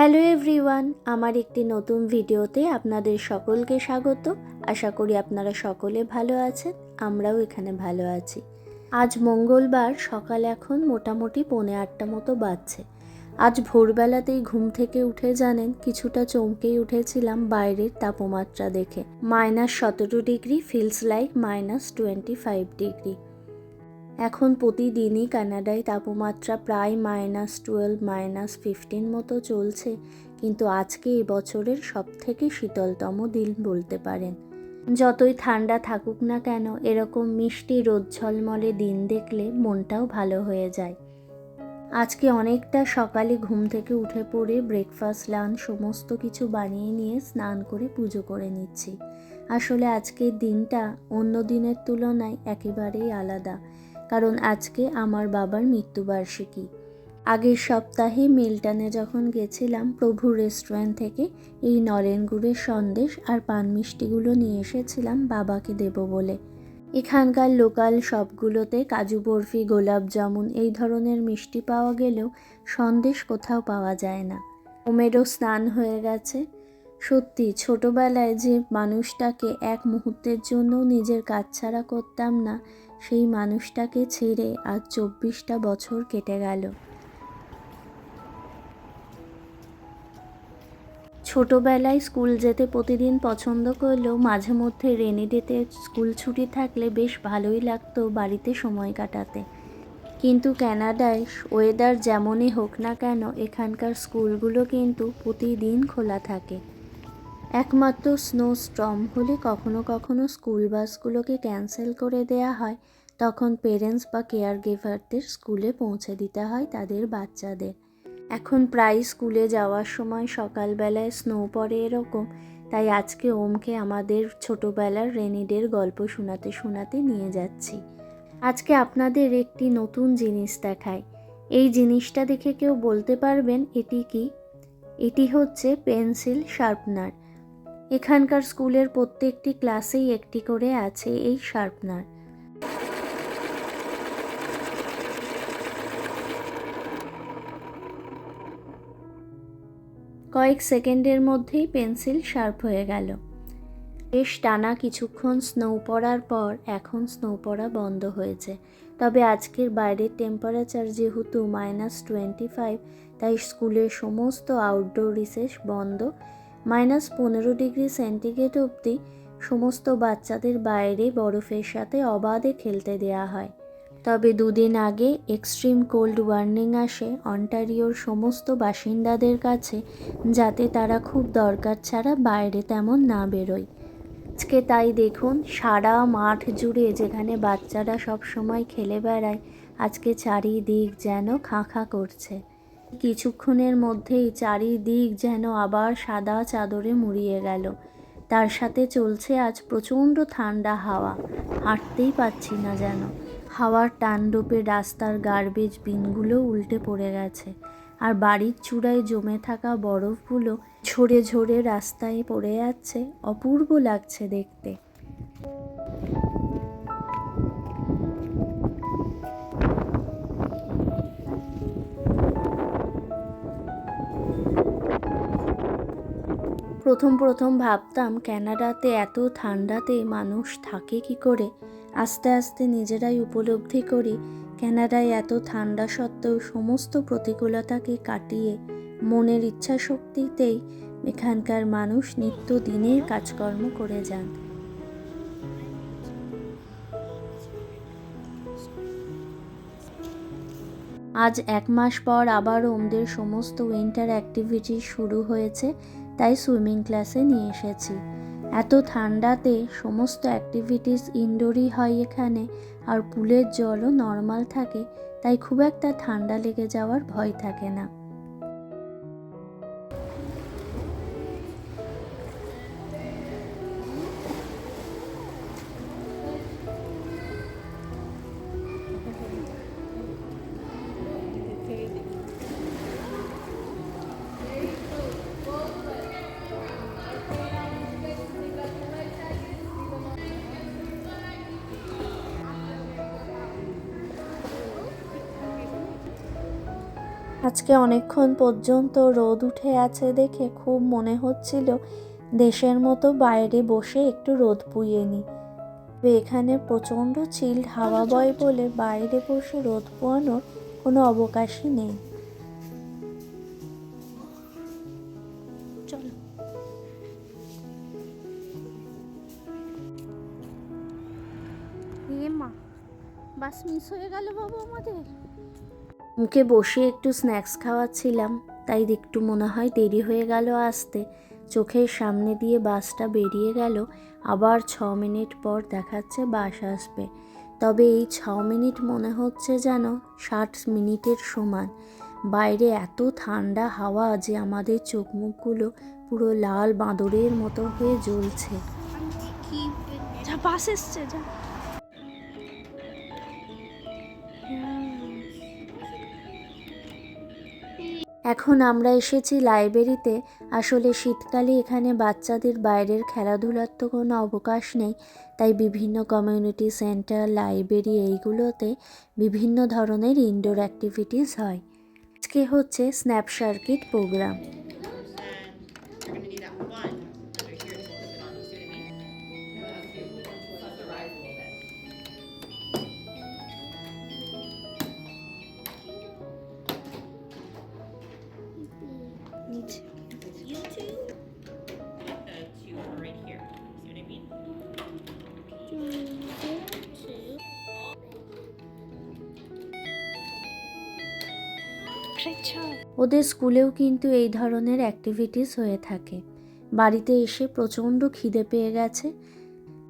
Hello everyone, আমার একটি নতুন ভিডিওতে আপনাদের সকলকে স্বাগত। আশা করি আপনারা সকলে ভালো আছেন, আমরাও এখানে ভালো আছি। আজ মঙ্গলবার, সকাল এখন মোটামুটি পৌনে আটটা মতো বাজছে। আজ ভোরবেলাতেই ঘুম থেকে উঠে জানেন, কিছুটা চমকেই উঠেছিলাম বাইরের তাপমাত্রা দেখে। মাইনাস সতেরো degree, feels like minus twenty five degree. এখন প্রতিদিনই কানাডায় তাপমাত্রা প্রায় মাইনাস টুয়েলভ, মাইনাস ফিফটিন মতো চলছে। কিন্তু আজকে এই বছরের সবথেকে শীতলতম দিন বলতে পারেন। যতই ঠান্ডা থাকুক না কেন, এরকম মিষ্টি রোদ ঝলমলে দিন দেখলে মনটাও ভালো হয়ে যায়। আজকে অনেকটা সকালে ঘুম থেকে উঠে পড়ে ব্রেকফাস্ট, লাঞ্চ সমস্ত কিছু বানিয়ে নিয়ে স্নান করে পুজো করে নিচ্ছি। আসলে আজকের দিনটা অন্য দিনের তুলনায় একেবারেই আলাদা। কারণ আজকে আমার বাবার মৃত্যুবার্ষিকী। আগের সপ্তাহে মিল্টনে যখন গেছিলাম প্রভু রেস্টুরেন্ট থেকে, এই নরেন গুড়ের সন্দেশ আর পান মিষ্টিগুলো নিয়ে এসেছিলাম বাবাকে দেব বলে। এখানকার লোকাল শপগুলোতে কাজু বরফি, গোলাপ জামুন এই ধরনের মিষ্টি পাওয়া গেলেও সন্দেশ কোথাও পাওয়া যায় না। ওমেরও স্নান হয়ে গেছে। সত্যি, ছোটবেলায় যে মানুষটাকে এক মুহূর্তের জন্য নিজের কাজ ছাড়া করতাম না সেই মানুষটাকে ছেড়ে আজ চব্বিশটা বছর কেটে গেল। ছোটোবেলায় স্কুল যেতে প্রতিদিন পছন্দ করলেও মাঝে মধ্যে রেনি ডেতে স্কুল ছুটি থাকলে বেশ ভালোই লাগতো বাড়িতে সময় কাটাতে। কিন্তু ক্যানাডায় ওয়েদার যেমনই হোক না কেন, এখানকার স্কুলগুলো কিন্তু প্রতিদিন খোলা থাকে। একমাত্র স্নো স্ট্রম হলে কখনো কখনো স্কুল বাসগুলোকে ক্যান্সেল করে দেয়া হয়। তখন পেরেন্টস বা কেয়ার গিভারদের স্কুলে পৌঁছে দিতে হয় তাদের বাচ্চাদের। এখন প্রায় স্কুলে যাওয়ার সময় সকালবেলায় স্নো পড়ে এরকম। তাই আজকে ওমকে আমাদের ছোটোবেলার রেনিডের গল্প শোনাতে শোনাতে নিয়ে যাচ্ছি। আজকে আপনাদের একটি নতুন জিনিস দেখায় এই জিনিসটা দেখে কেউ বলতে পারবেন এটি কি? এটি হচ্ছে পেন্সিল শার্পনার। এখানকার স্কুলের প্রত্যেকটি ক্লাসেই একটি করে আছে এই শার্পনার। কয়েক সেকেন্ডের মধ্যেই পেন্সিল শার্প হয়ে গেল। বেশ টানা কিছুক্ষণ স্নো পড়ার পর এখন স্নো পড়া বন্ধ হয়েছে। তবে আজকের বাইরের টেম্পারেচার যেহেতু মাইনাস টোয়েন্টি ফাইভ, তাই স্কুলের সমস্ত আউটডোর রিসেস বন্ধ। মাইনাস পনেরো ডিগ্রি সেন্টিগ্রেড অবধি সমস্ত বাচ্চাদের বাইরে বরফের সাথে অবাধে খেলতে দেওয়া হয়। তবে দুদিন আগে এক্সট্রিম কোল্ড ওয়ার্নিং আসে অন্টারিওর সমস্ত বাসিন্দাদের কাছে, যাতে তারা খুব দরকার ছাড়া বাইরে তেমন না বেরোয়। আজকে তাই দেখুন, সারা মাঠ জুড়ে যেখানে বাচ্চারা সব সময় খেলে বেড়ায়, আজকে চারিদিক যেন খাঁ খাঁ করছে। কিছুক্ষণের মধ্যেই চারিদিক যেন আবার সাদা চাদরে মুড়িয়ে গেল। তার সাথে চলছে আজ প্রচণ্ড ঠান্ডা হাওয়া। হাঁটতেই পাচ্ছি না যেন। হাওয়ার টানডোপে রাস্তার গার্বেজ বিনগুলো উল্টে পড়ে গেছে। আর বাড়ির চূড়ায় জমে থাকা বরফগুলো ঝরে ঝরে রাস্তায় পড়ে যাচ্ছে অপূর্ব লাগছে দেখতে। প্রথম প্রথম ভাবতাম ক্যানাডাতে এত ঠান্ডাতে মানুষ থাকে কি করে? আস্তে আস্তে নিজেরাই উপলব্ধি করি, ক্যানাডায় এত ঠান্ডা সত্ত্বেও সমস্ত প্রতিকূলতাকে কাটিয়ে মনের ইচ্ছা শক্তিতেই এখানকার মানুষ নিত্য দিনের কাজকর্ম করে যান। আজ এক মাস পর আবার ওমদের সমস্ত উইন্টার অ্যাক্টিভিটি শুরু হয়েছে। তাই সুইমিং ক্লাসে নিয়ে এসেছি। এত ঠান্ডাতে সমস্ত অ্যাক্টিভিটিস ইনডোরই হয় এখানে, আর পুলের জলও নর্মাল থাকে, তাই খুব একটা ঠান্ডা লেগে যাওয়ার ভয় থাকে না। আজকে অনেকক্ষণ পর্যন্ত রোদ উঠে আছে দেখে খুব মনে হচ্ছিল দেশের মতো বাইরে বসে একটু রোদ পুইয়ে তবে এখানে প্রচণ্ড চিল্ড হাওয়া বয় বলে বাইরে বসে রোদ পোয়ানোর কোনো অবকাশই নেই। মা, বাস মিস হয়ে গেল বাবু আমাদের। মুখে বসে একটু স্ন্যাক্স খাওয়াচ্ছিলাম, তাই একটু মনে হয় দেরি হয়ে গেল আসতে। চোখের সামনে দিয়ে বাসটা বেরিয়ে গেল, আবার ছ মিনিট পর দেখাচ্ছে বাস আসবে। তবে এই ছ মিনিট মনে হচ্ছে যেন ষাট মিনিটের সমান। বাইরে এত ঠান্ডা হাওয়া যে আমাদের চোখ মুখগুলো পুরো লাল বাঁদরের মতো হয়ে জ্বলছে। যা এখন আমরা এসেছি লাইব্রেরিতে। আসলে শীতকালে এখানে বাচ্চাদের বাইরের খেলাধুলার তো কোনো অবকাশ নেই। তাই বিভিন্ন কমিউনিটি সেন্টার লাইব্রেরি এইগুলোতে বিভিন্ন ধরনের ইনডোর অ্যাক্টিভিটিস হয়। আজকে হচ্ছে স্ন্যাপ সার্কিট প্রোগ্রাম ওদের স্কুলেও কিন্তু এই ধরনের অ্যাক্টিভিটিস হয়ে থাকে। বাড়িতে এসে প্রচণ্ড খিদে পেয়ে গেছে,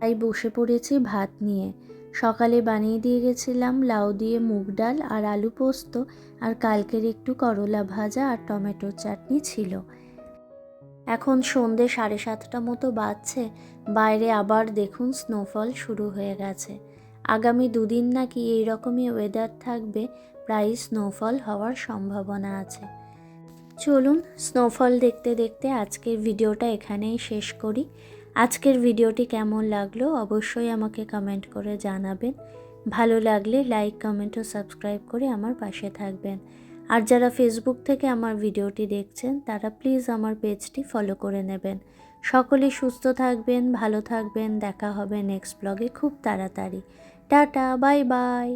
তাই বসে পড়েছি ভাত নিয়ে। সকালে বানিয়ে দিয়ে গেছিলাম লাউ দিয়ে মুগ ডাল আর আলু পোস্ত আর কালকের একটু করলা ভাজা আর টমেটোর চাটনি ছিল। এখন সন্ধে সাড়ে সাতটা মতো বাজছে, বাইরে আবার দেখুন স্নোফল শুরু হয়ে গেছে। আগামী দুদিন নাকি এইরকমই ওয়েদার থাকবে প্রায় স্নোফল হওয়ার সম্ভাবনা আছে। চলুন স্নোফল দেখতে দেখতে আজকের ভিডিওটা এখানেই শেষ করি। আজকের ভিডিওটি কেমন লাগল অবশ্যই আমাকে কমেন্ট করে জানাবেন। ভালো লাগলে লাইক কমেন্ট ও সাবস্ক্রাইব করে আমার পাশে থাকবেন। আর যারা ফেসবুক থেকে আমার ভিডিওটি দেখছেন, তারা প্লিজ আমার পেজটি ফলো করে নেবেন। সকলে সুস্থ থাকবেন, ভালো থাকবেন, দেখা হবে নেক্সট ব্লগে খুব তাড়াতাড়ি। Tata bye bye